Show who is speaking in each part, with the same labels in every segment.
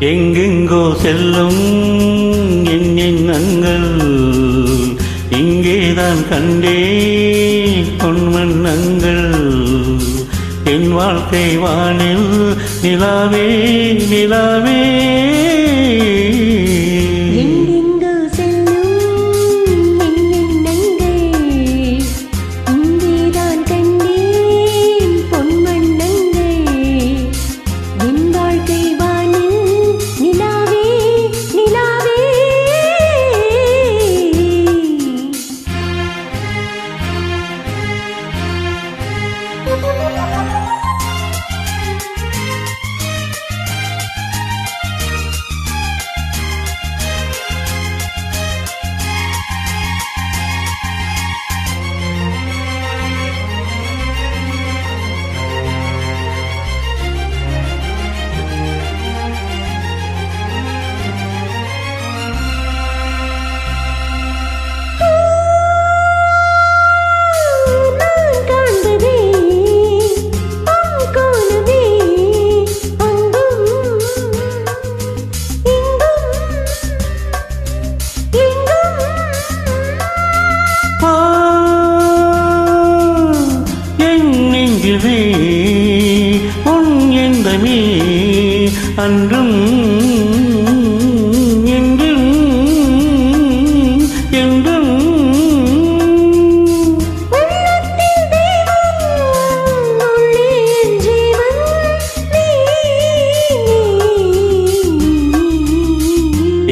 Speaker 1: எங்கெங்கோ செல்லும் என் எண்ணங்கள் இங்கேதான் கண்டே பொன்மன்னங்கள் என் வாழ்க்கை வானில் நிலாவே நிலாவே.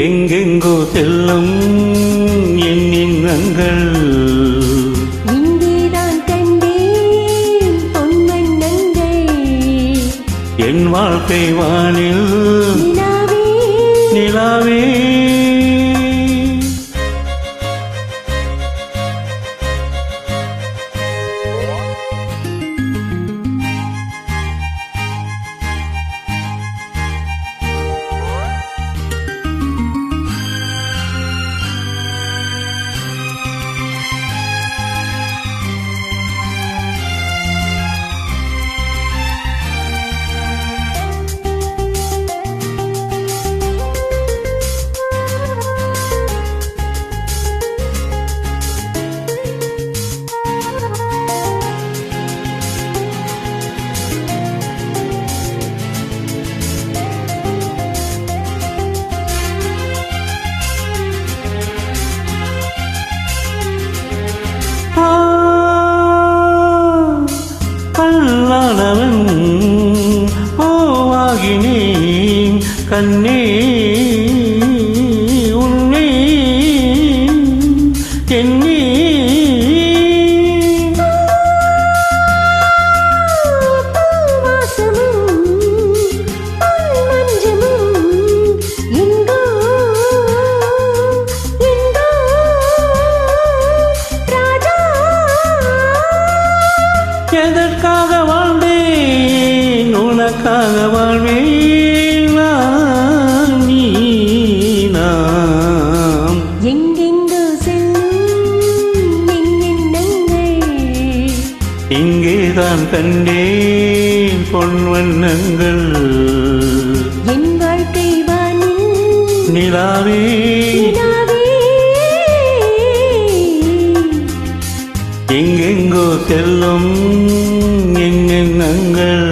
Speaker 2: எங்கெங்கோ செல்லும் என் எண்ணங்கள் என் வாழ்க்கை வானில் நிலாவே.
Speaker 1: கல்லானவன் ஓவாகினேன் கண்ணே எதற்காக வாழ்ந்தேன் உனக்காக வாழ்வேன் நீ நாம்.
Speaker 2: எங்கெங்கோ எண்ணங்கள்?
Speaker 1: இங்கேதான் கண்டேன் பொன்வண்ணங்கள்
Speaker 2: என் வாழ்க்கை
Speaker 1: நிலாவே. செல்லும் எண்ணங்கள்.